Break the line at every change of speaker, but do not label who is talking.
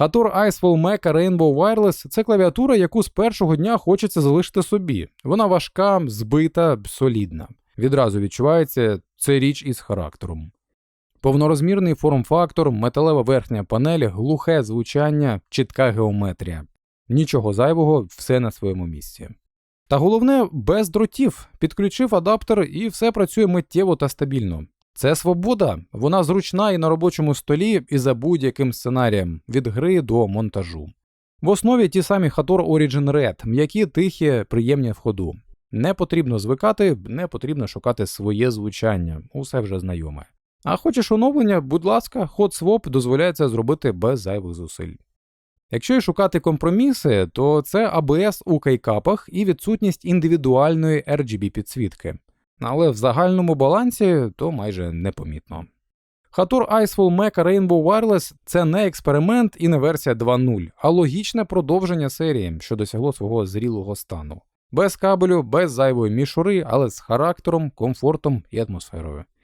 Hator Icefall Mecha Rainbow Wireless це клавіатура, яку з першого дня хочеться залишити собі. Вона важка, збита, солідна. Відразу відчувається це річ із характером. Повнорозмірний форм-фактор, металева верхня панель, глухе звучання, чітка геометрія. Нічого зайвого, все на своєму місці. Та головне, без дротів. Підключив адаптер і все працює миттєво та стабільно. Це свобода, вона зручна і на робочому столі, і за будь-яким сценарієм, від гри до монтажу. В основі ті самі Hator Origin Red, м'які, тихі, приємні в ходу. Не потрібно звикати, не потрібно шукати своє звучання, усе вже знайоме. А хочеш оновлення, будь ласка, Hot Swap дозволяє це зробити без зайвих зусиль. Якщо й шукати компроміси, то це ABS у кейкапах і відсутність індивідуальної RGB підсвітки. Але в загальному балансі то майже непомітно. Хатур Icefall Mecha Rainbow Wireless це не експеримент і не версія 2.0, а логічне продовження серії, що досягло свого зрілого стану. Без кабелю, без зайвої мішури, але з характером, комфортом і атмосферою.